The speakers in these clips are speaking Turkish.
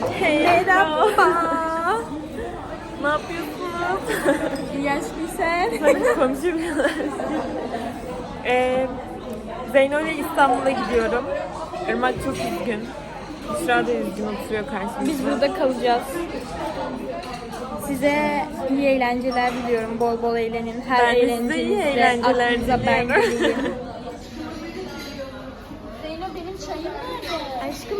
Merhaba. ne yapıyorsunuz? Yaşlı sen. Sanki konuşamıyorlar. ee, Zeyno ile İstanbul'a gidiyorum. Irmak çok üzgün. Büşra da üzgün oturuyor karşımızda. Biz burada kalacağız. Size iyi eğlenceler diliyorum. Bol bol eğlenin. Her Ben eğlencenizde aklınıza ben diliyorum. geleyim. Zeyno benim çayım nerede? Aşkım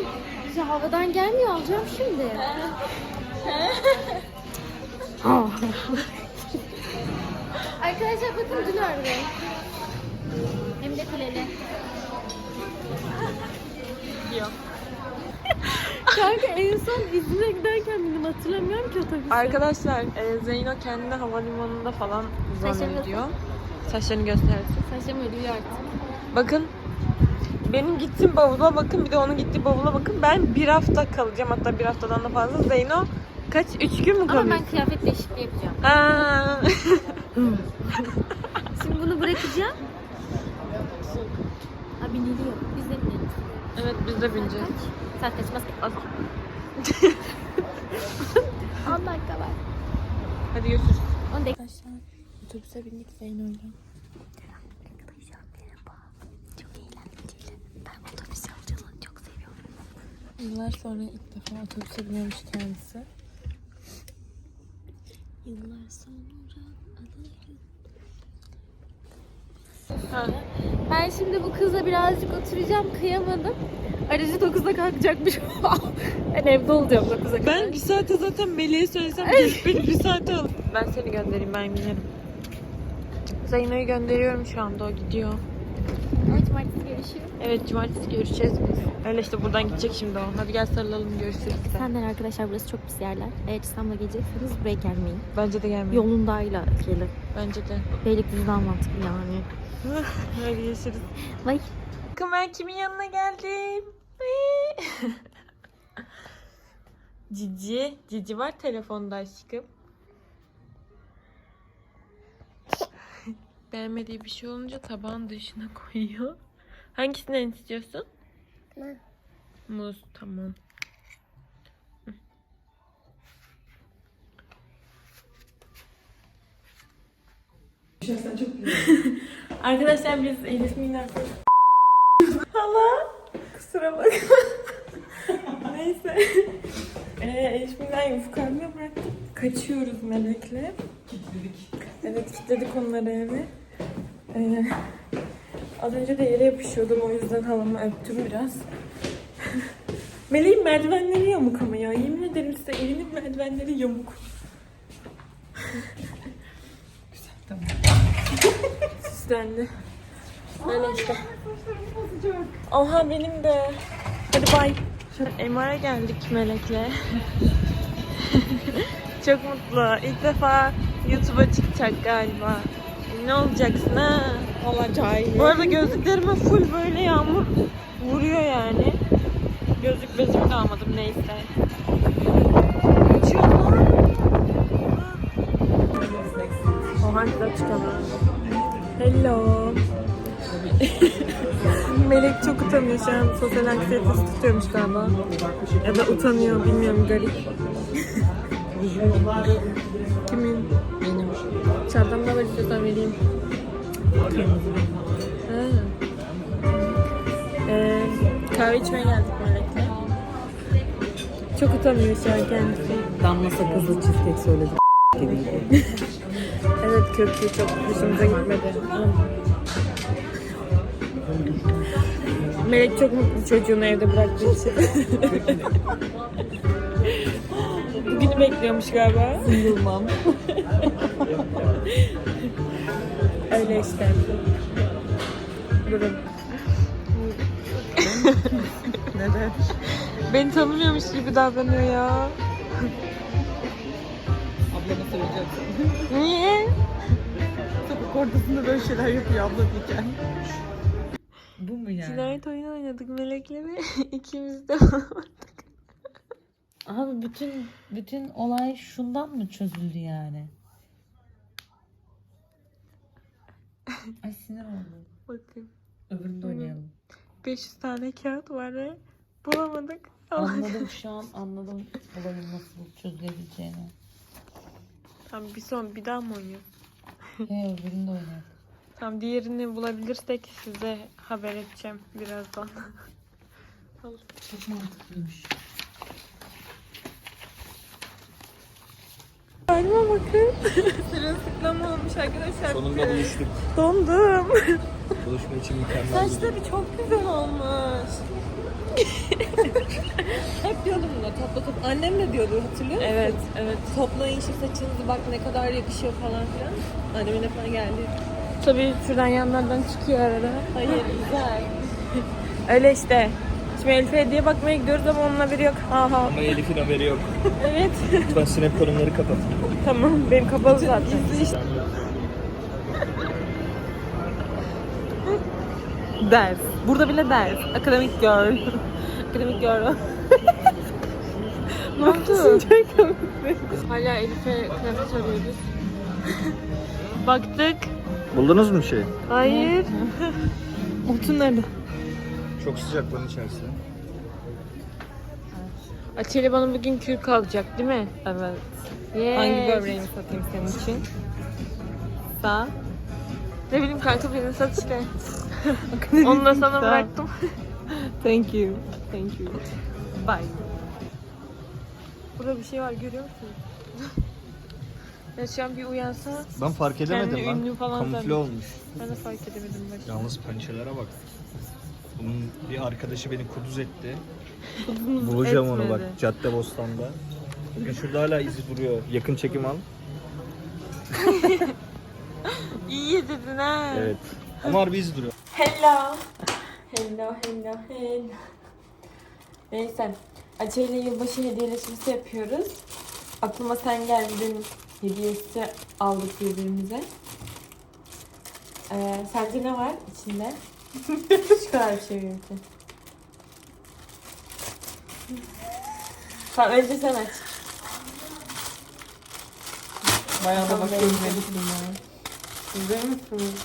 bize havadan gelmiyor alacağım şimdi. Arkadaşlar bakın dün ördü. Hem de kuleli. Yok. Kanka en son İzmir'e giderken benim hatırlamıyorum ki otobüs. Arkadaşlar e, Zeyno kendini havalimanında falan Saçlarını zannediyor. Saçlarını göstersin. Saçım ölüyor artık. Bakın benim gittiğim bavula bakın bir de onun gittiği bavula bakın. Ben bir hafta kalacağım hatta bir haftadan da fazla. Zeyno kaç? Üç gün mü Ama kalıyor? ben kıyafet değişikliği yapacağım. Aa. Şimdi bunu bırakacağım. Ha biniliyor. Biz de bineriz. evet biz de bineceğiz. Saat kaçmaz ki. 10 dakika var. Hadi görüşürüz. 10 dakika. Arkadaşlar otobüse bindik Zeyno'yla. Arkadaşlar merhaba. Çok eğlenceli. Ben otobüs yolculuğunu çok seviyorum. Yıllar sonra ilk defa otobüse biniyormuş kendisi. Yıllar sonra Ha. Ben şimdi bu kızla birazcık oturacağım. Kıyamadım. Aracı 9'da kalkacakmış. ben evde olacağım 9'a kadar. Ben bir saate zaten Melih'e söylesem gelip beni bir saate al. Ben seni göndereyim ben binerim. Zeyno'yu gönderiyorum şu anda o gidiyor. Cumartesi görüşürüz. Evet cumartesi görüşeceğiz biz. Öyle işte buradan gidecek şimdi o. Hadi gel sarılalım görüşürüz. Senden arkadaşlar burası çok pis yerler. Eğer İstanbul'a gelecekseniz buraya gelmeyin. Bence de gelme. Yolundayla gelin. Bence de. Beylikdüzü daha mantıklı yani. Hadi görüşürüz. Vay. Bakın ben kimin yanına geldim. Cici. Cici var telefonda aşkım. Beğenmediği bir şey olunca tabağın dışına koyuyor. Hangisinden istiyorsun? Muz. Muz tamam. Arkadaşlar biz Elif Miner Hala kusura bakma. Neyse. Ee, Elif Miner Ufuk abime bıraktık. Kaçıyoruz Melek'le. Kilitledik. Evet kilitledik onları eve. Ee, az önce de yere yapışıyordum o yüzden halamı öptüm biraz. Meleğin merdivenleri yamuk ama ya. Yemin ederim size evinin merdivenleri yamuk. Güzel tamam. Süslendi. Böyle işte. Oha benim de. Hadi bay. MR'a geldik Melek'le. Çok mutlu. İlk defa YouTube'a çıkacak galiba. Ne olacaksın ha? Olacak. Bu arada gözlüklerime full böyle yağmur vuruyor yani. Gözlük bezimi de almadım neyse. Uçuyor lan. Hello. Melek çok utanıyor şu an. Sosyal anksiyetesi tutuyormuş galiba. Ya da utanıyor bilmiyorum garip. Kimin? Benim. Çantamda var istiyorsan vereyim. Ee, kahve içmeye geldik Melek'le. Çok utanıyor şu an kendisi. Damla sakızlı cheesecake söyledim. Evet kötü çok hoşumuza gitmedi. Melek çok mutlu çocuğunu evde bıraktığı için. Bugünü bekliyormuş galiba. Yılmam. Öyle işte. Durun. Neden? Beni tanımıyormuş gibi davranıyor ya. Ablama söyleyeceksin. Niye? Sokak ortasında böyle şeyler yapıyor abla diyeceğim. Bu mu yani? Cinayet oyunu oynadık Melek'le ve ikimiz de Abi bütün bütün olay şundan mı çözüldü yani? Ay sinir oldum. Bakın Öbüründe oynayalım. 500 tane kağıt var ve bulamadık. Anladım şu an anladım olayın nasıl çözülebileceğini. Tamam bir son bir daha mı oynuyor? He öbürünü de oynar. Tamam diğerini bulabilirsek size haber edeceğim birazdan. Çok mantıklıymış. Halime bakın. Sırılsıklam olmuş arkadaşlar. Sonunda buluştuk. Dondum. Buluşma için mükemmel. Saçları çok güzel olmuş. Hep diyordum buna topla topla. Annem de diyordu hatırlıyor musun? Evet, evet. Toplayın şu saçınızı bak ne kadar yakışıyor falan filan. Annemin hep bana geldi. Tabii şuradan yanlardan çıkıyor arada. Hayır güzel. Öyle işte. Şimdi Elif'e hediye bakmaya gidiyoruz ama onun haberi yok. Aha. Ama Elif'in haberi yok. Evet. Lütfen sinep sorunları kapat. Tamam benim kapalı zaten. Ders. Burada bile ders. Akademik girl. Akademik girl. ne oldu? Hala Elif'e kıyafet arıyoruz. Baktık. Buldunuz mu şey? Hayır. Otun nerede? Çok sıcak lan içerisi. Açeli bana bugün kürk alacak değil mi? Evet. Yes. Hangi böbreğini satayım senin için? Sağ. Ne bileyim kanka birini sat işte. Onu da sana bıraktım. Thank you. Thank you. Bye. Burada bir şey var görüyor musun? ya şu an bir uyansa Ben fark edemedim Kendi lan. ünlü falan Kamufle zannettim. olmuş. ben de fark edemedim başta. Yalnız pençelere bak. Bunun bir arkadaşı beni kuduz etti. Bulacağım onu bak etmedi. Cadde Bostan'da. Bakın şurada hala izi duruyor. Yakın çekim al. İyi dedin ha. Evet. Ama harbi izi duruyor. Hello. Hello, hello, hello. Neyse. Açı ile yılbaşı hediyeleşmesi yapıyoruz. Aklıma sen geldin hediyesi aldık birbirimize. Ee, sence ne var içinde? Şu kadar bir şey benimki. Tamam önce sen aç. Bayağı da Tamam, bak benim görmelisin ya. Güzel misin?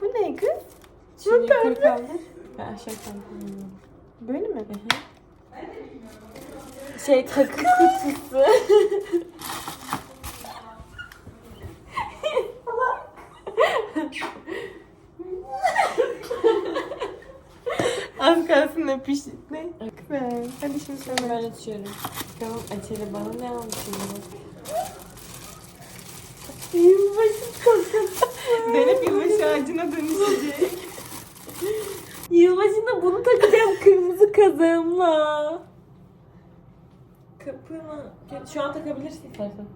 Bu ne kız? Şimdi yukarı kaldır. Ben aşağı kaldırıyorum. Böyle mi? Şey takı kutusu. Az kalsın öpüş. Ne? Güzel. Hadi şimdi sen ben açıyorum. Tamam açalım bana ne almış şimdi? Yılbaşı takısı. Zeynep yılbaşı ağacına dönüşecek. Yılbaşında bunu takacağım kırmızı kazağımla. Kapını şu an takabilirsin istersen.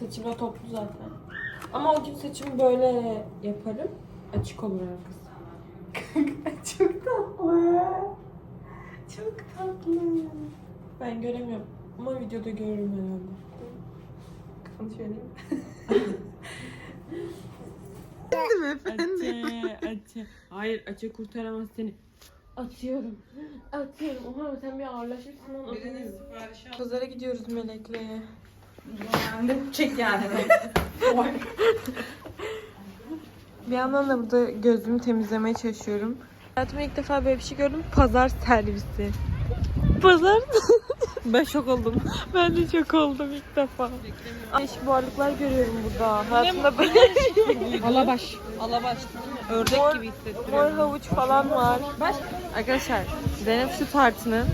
Saçım da toplu zaten. Ama o gün saçımı böyle yaparım. Açık olur arkası. Çok tatlı. Çok tatlı. Ben göremiyorum. Ama videoda görürüm herhalde. Kafanı şöyle Açı, açı. Hayır, açı kurtaramaz seni. Atıyorum. Atıyorum. Oha sen bir ağırlaşırsın lan. Pazara gidiyoruz Melek'le. Çek yani. Bir yandan da burada gözümü temizlemeye çalışıyorum. Hayatımda ilk defa böyle bir şey gördüm. Pazar servisi. Pazar Ben şok oldum. Ben de çok oldum ilk defa. Değişik varlıklar görüyorum burada. Hayatımda böyle Alabaş. Alabaş. Ördek Mor- gibi hissettiriyor. mor havuç falan var. Arkadaşlar Zeynep şu tartının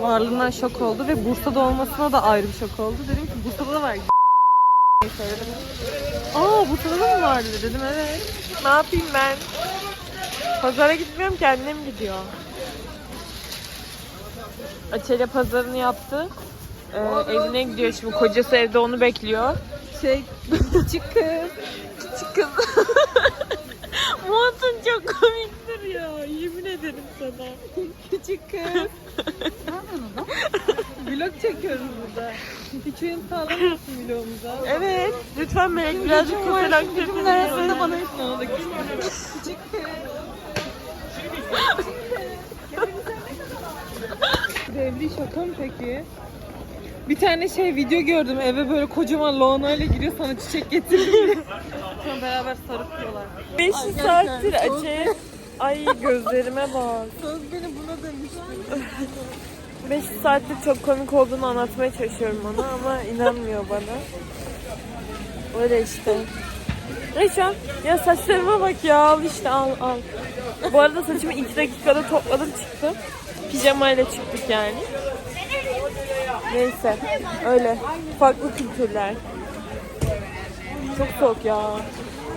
varlığından şok oldu ve Bursa'da olmasına da ayrı bir şok oldu. Dedim ki Bursa'da da var. Söyledim. Aa Bursa'da da mı vardı dedim evet. Ne yapayım ben? Pazara gitmiyorum ki annem gidiyor. Açelya pazarını yaptı. Ee, evine gidiyor şimdi. Kocası evde onu bekliyor. Şey, küçük kız. Küçük kız. Montun çok komiktir ya. Yemin ederim sana. Küçük kız. Vlog çekiyoruz burada. Hiç uyum sağlamıyorsun vlogumuza. Evet. Lütfen Melek birazcık sosyal Çocuğumun arasında bana hiç ne oldu? Küçük kız. Devli şaka mı peki? Bir tane şey video gördüm eve böyle kocaman loğana ile giriyor sana çiçek getiriyor. Sonra beraber sarıklıyorlar. 5 saattir açayım. Ay gözlerime bak. Söz beni buna demişti. 5 saattir çok komik olduğunu anlatmaya çalışıyorum ona ama inanmıyor bana. Öyle işte. Neyse ya saçlarıma bak ya al işte al al. Bu arada saçımı 2 dakikada topladım çıktım. Pijamayla çıktık yani. Neyse öyle farklı kültürler. Çok soğuk ya.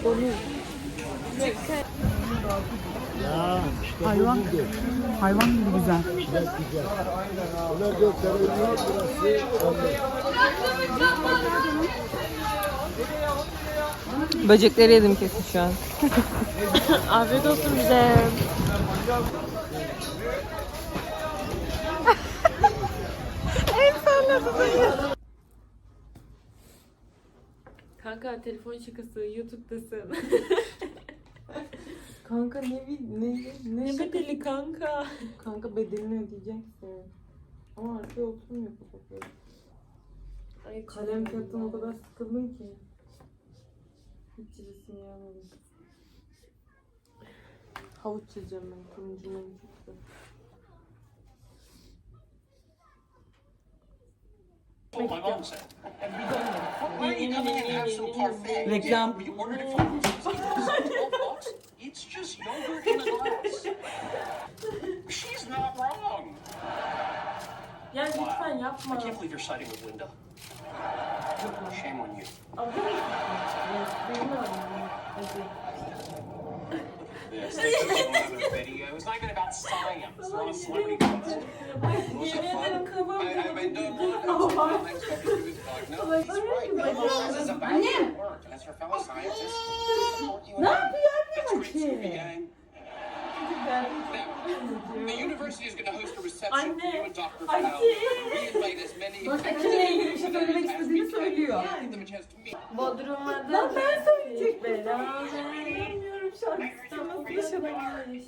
Donuyor. Hayvan, hayvan gibi güzel. Böcekleri yedim kesin şu an. Afiyet olsun bize. Kanka telefon şakası YouTube'dasın. Kanka ne bir ne ne bedeli kanka? Kanka bedelini ödeyeceksin. Ama arkaya oturmuyor. Ay Kalem kağıttan o kadar sıkıldım ki. Çizesim gelmedi. Havuç çizeceğim ben. Turuncu rengi çok güzel. Oh? Reklam. It's just yogurt in a glass. She's not wrong. Ya lütfen yapma. I can't believe you're siding with Linda. Shame on you. This is another video. It's not even about science. It's not a celebrity contest. Yemin ederim kafam I, I mean, no, no, no, I'm expecting you to be no, he's right. This is about your work. And as for fellow scientists, we support you in that. That's great, Scooby Gang. Now, the university is going to host a reception for you and Dr. Fowler. We invite as many ilgili bir şey söylemek istediğini söylüyor. Give them a chance to meet. Bodrum'da Lan ben söyleyecek Beraber Bilmiyorum şarkısı nasıl yaşadık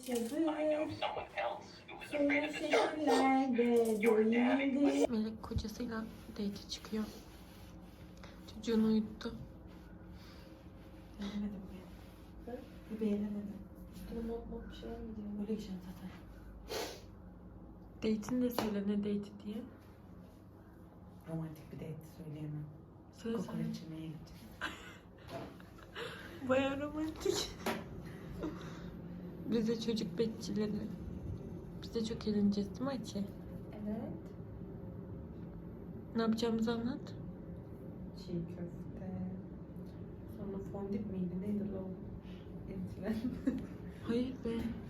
I know someone else who was afraid of the dark. Your daddy. Melek kocasıyla date çıkıyor. Çocuğunu uyuttu. Beğenemedim ben. Bir beğenemedim. Üstüne mont mont bir şeyler mi diyeyim? Öyle gideceğim zaten. Date'in de söyle ne date diye. Romantik bir date söyleyemem. Söyle. Kokoreç yemeye gideceğiz. Baya romantik. Biz de çocuk bekçileri. Biz de çok eğleneceğiz değil mi Ayçi? Evet. Ne yapacağımızı anlat. Çiğ köfte. Sonra fondip miydi? Neydi o? Etilen. Hayır be.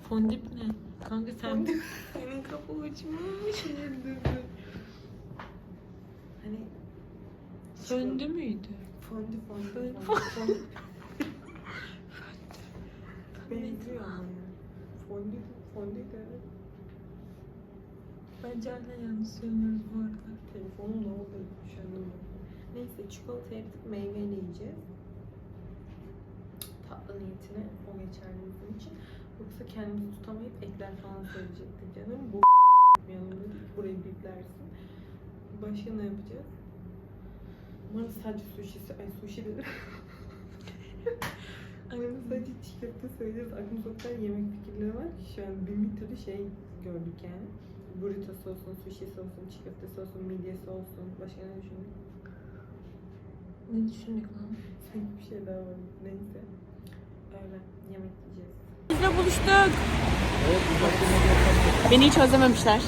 Fondip ne? Kanka sen... Senin kapı uçmuş. hani Söndü müydü? fondi fondi fondi fondi. Benziyor ama. Fondi fondi de. Bence hala yanlış söylüyoruz bu arada. Telefonum ne oldu? Üşendim. Neyse çikolata yaptık meyveyle yiyeceğiz. Niyetine o geçerli bizim için. Yoksa kendimizi tutamayıp ekler falan söyleyecektik canım. Bu dedik. Burayı biplersin. Başka ne yapacağız? Umarım sadece sushi, ay sushi dedim. Umarım sadece çiğ köfte söyleyeceğiz. Aklımızda o kadar yemek fikirleri var ki şu an bin bir türlü şey gördük yani. Burrito'su olsun, sushi olsun, çiğ köftesi olsun, midyesi olsun. Başka ne düşündük? Ne düşündük lan? Sanki bir şey daha var. Neyse. Öyle. Yemek yiyeceğiz. Bizle buluştuk. Beni hiç özlememişler.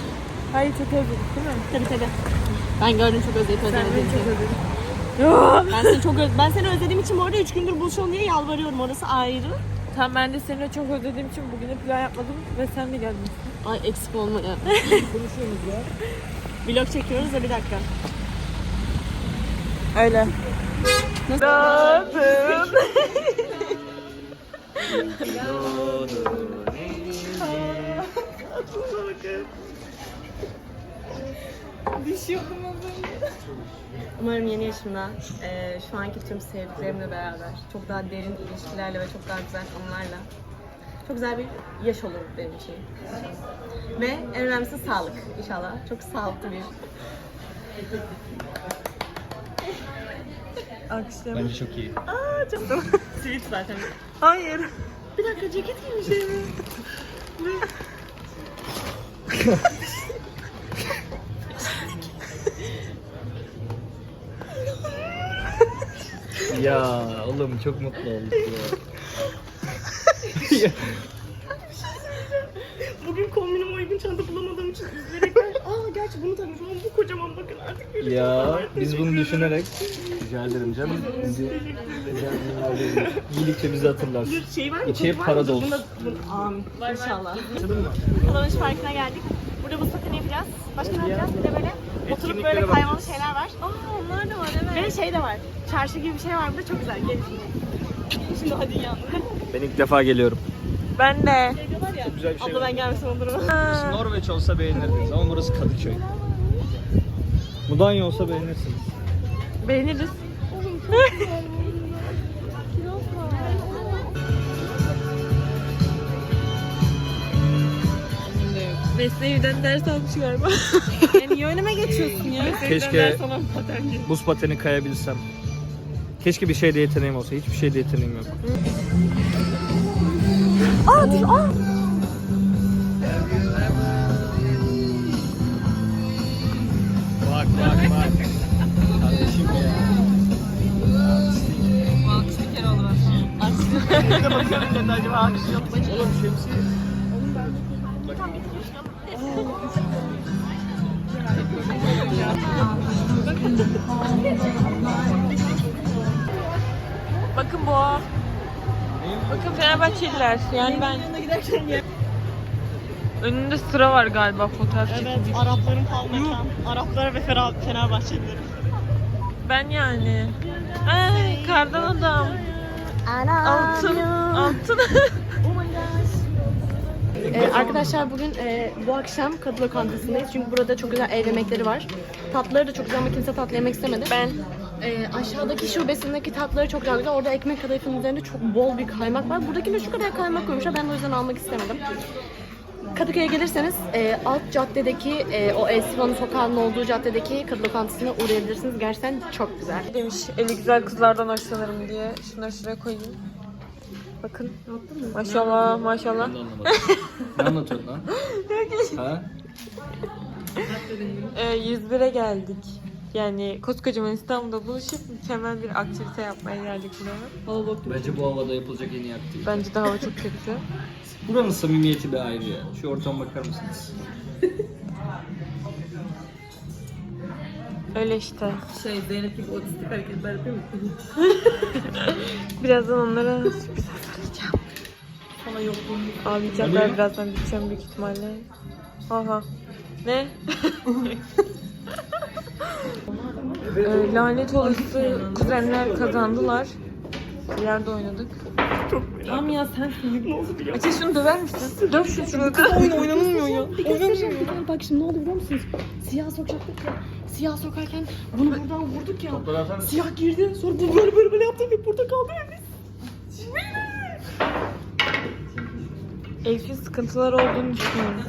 Hayır çok özledik değil mi? Tabii tabii. Ben gördüm çok özleyip Sen beni çok için. özledin. Ben seni çok öz- ben seni özlediğim için bu arada 3 gündür buluşalım diye yalvarıyorum. Orası ayrı. Tamam ben de seni çok özlediğim için bugüne plan yapmadım ve sen de geldin. Ay eksik olma ya. Vlog çekiyoruz da bir dakika. Öyle. Nasıl? Umarım yeni yaşımda eee, şu anki tüm sevdiklerimle beraber çok daha derin ilişkilerle ve çok daha güzel anılarla çok güzel bir yaş olur benim için. Ve en önemlisi sağlık inşallah. Çok sağlıklı bir Akşam. Bence çok iyi. Sweet zaten. Hayır. Bir dakika ceket giymiş Ya oğlum çok mutlu olduk ya. Bugün kombinime uygun çanta bulamadığım için üzülerek ben... Aa gerçi bunu ama bu kocaman bakın artık ya biz bunu düşünerek rica ederim canım. Bizi giydikçe bizi hatırlarsın. bir şey var Çok var para bunda, amin. İnşallah. Kullanış parkına geldik. Burada buz pateni yapacağız. Başka ne yapacağız? Bir de böyle oturup böyle kaymalı şeyler var. Aa onlar da var evet. Ve şey de var. Çarşı gibi bir şey var burada çok güzel. Gelin şimdi. Şimdi hadi yanına. Ben ilk defa geliyorum. Ben de. Şey ya. Güzel bir şey Abla ben gelmesem olur mu? Burası Norveç olsa beğenirdiniz ama burası Kadıköy. Mudanya olsa beğenirsiniz. Beğeniriz. Mesleğimden ders almış galiba. Yani niye önüme geçiyorsun ya? Keşke buz pateni kayabilsem. Keşke bir şeyde yeteneğim olsa. Hiçbir şeyde yeteneğim yok. Aa dur aa. Bak bak bak. Kardeşim ya. Oğlum şemsiye. Bakın bu. Bakın Fenerbahçeliler. Yani ben. Önünde sıra var galiba fotoğraf Evet, çekilmiş. Arapların falan. Araplar ve Fener, Fenerbahçeliler. Ben yani. Ay kardan adam. Altın. Altın. Ee, arkadaşlar bugün e, bu akşam Kadı Lokantası'ndayız. Çünkü burada çok güzel ev yemekleri var. Tatlıları da çok güzel ama kimse tatlı yemek istemedi. ben. Ee, aşağıdaki şubesindeki tatlıları çok güzel. Orada ekmek kadayıfının üzerinde çok bol bir kaymak var. Buradakinde şu kadar kaymak koymuşlar. Ben o yüzden almak istemedim. Kadıköy'e gelirseniz e, alt caddedeki e, o Elsivan'ın sokağının olduğu caddedeki Kadı Lokantası'na uğrayabilirsiniz. Gerçekten çok güzel. Demiş eli güzel kızlardan hoşlanırım diye. Şunları şuraya koyayım. Bakın. Maşallah maşallah. Ben de anlamadım. ne anlatıyorsun lan? ha? Ee, 101'e geldik. Yani koskocaman İstanbul'da buluşup mükemmel bir aktivite yapmaya geldik buraya. Bence bu havada yapılacak en iyi aktivite. Bence de hava çok kötü. Buranın samimiyeti bir ayrı ya. Şu ortama bakar mısınız? Öyle işte. Şey Zeynep gibi otistik hareketler yapıyor mu? Birazdan onlara sürpriz hazırlayacağım. Sana yokluğunu. Ağlayacaklar birazdan biteceğim büyük ihtimalle. Aha. Ne? Ee, lanet olası kuzenler kazandılar. Bir yerde oynadık. Tam ya sensin. Açın şunu döver misin? Döv şunu şurada. Oyun oynanılmıyor ya. Oynanılmıyor. Bak şimdi ne oldu biliyor musunuz? Siyah sokacaktık ya. Siyah sokarken bunu buradan vurduk ya. Siyah girdi. Sonra bu böyle böyle böyle yaptı ve burada kaldı ya biz. Elif'in sıkıntılar olduğunu düşünüyorum.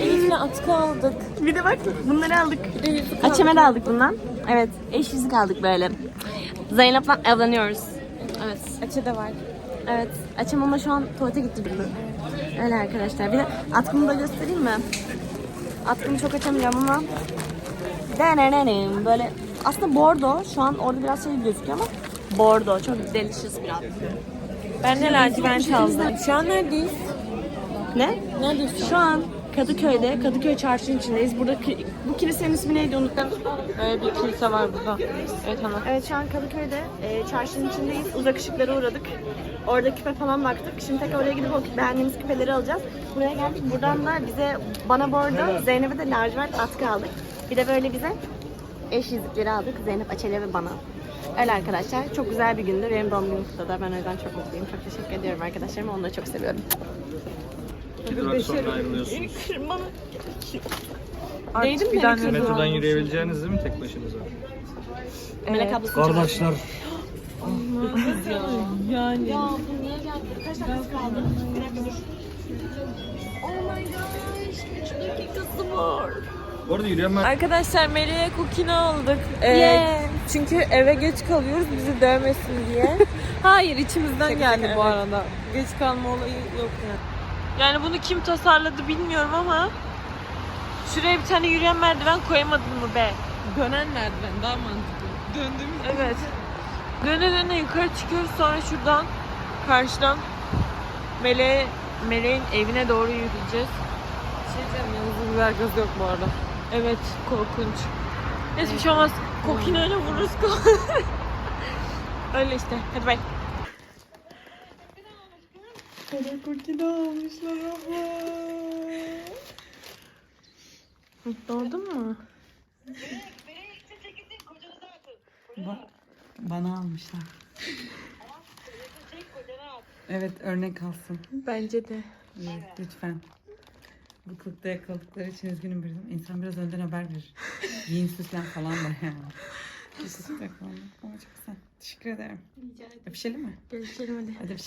Elif'le atkı aldık. Bir de bak bunları aldık. Açemel aldık bundan. Evet. Eş yüzük aldık böyle. Zeynep'le evleniyoruz. Evet. Açı da var. Evet. Açım ama şu an tuvalete gitti gibi. Öyle arkadaşlar. Bir de atkımı da göstereyim mi? Atkımı çok açamıyorum ama Denenenim. böyle aslında bordo. Şu an orada biraz şey gözüküyor ama bordo. Çok delicious bir atkı. Ben de lacivert aldım. Şu an neredeyiz? Ne? Neredeyiz? Şu an Kadıköy'de, Kadıköy çarşının içindeyiz. Burada ki- bu kilisenin ismi neydi unuttum. Öyle bir kilise var burada. Evet tamam. Evet şu an Kadıköy'de e, çarşının içindeyiz. Uzak ışıklara uğradık. Orada küpe falan baktık. Şimdi tekrar oraya gidip o beğendiğimiz küpeleri alacağız. Buraya geldik. Buradan da bize bana arada Zeynep'e de lacivert atkı aldık. Bir de böyle bize eş yüzükleri aldık. Zeynep, Açel'e ve bana. Öyle arkadaşlar. Çok güzel bir gündü. Benim doğum günüm kutladı. Ben o yüzden çok mutluyum. Çok teşekkür ediyorum arkadaşlarıma. Onları çok seviyorum. Bir durak sonra ayrılıyorsunuz. Bana Artık Değdim bir mi? tane Metrodan yürüyebileceğiniz değil mi tek başınıza? Melek çok Kardeşler. Yani. Ya bu niye geldi? Kaç dakikası kaldı? Bir dakika dur. Oh my gosh. 3 dakikası var. Bu arada yürüyen mer- Arkadaşlar Melih'e kukine aldık. Ee, Çünkü eve geç kalıyoruz bizi dövmesin diye. Hayır içimizden geldi bu arada. Geç kalma olayı yok yani. Yani bunu kim tasarladı bilmiyorum ama şuraya bir tane yürüyen merdiven koyamadın mı be? Dönen merdiven daha mantıklı. Döndüğümüz Evet. Döne döne yukarı çıkıyoruz sonra şuradan karşıdan Mele Meleğin evine doğru yürüyeceğiz. şey diyeceğim yalnız biber gazı yok bu arada. Evet korkunç. Neyse bir şey olmaz. Kokineyle vururuz. Öyle işte. Hadi bay. Kokine almışlar ama. Mutlu oldun mu? Bana almışlar. Evet örnek alsın. Bence de. Evet, lütfen. Bu kılıkta yakaladıkları için üzgünüm bir İnsan biraz önden haber verir. Giyin süslen falan da yani. Yakalandım. Ama çok güzel. Teşekkür ederim. Öpüşelim mi? Görüşelim hadi. Hadi öpüşelim.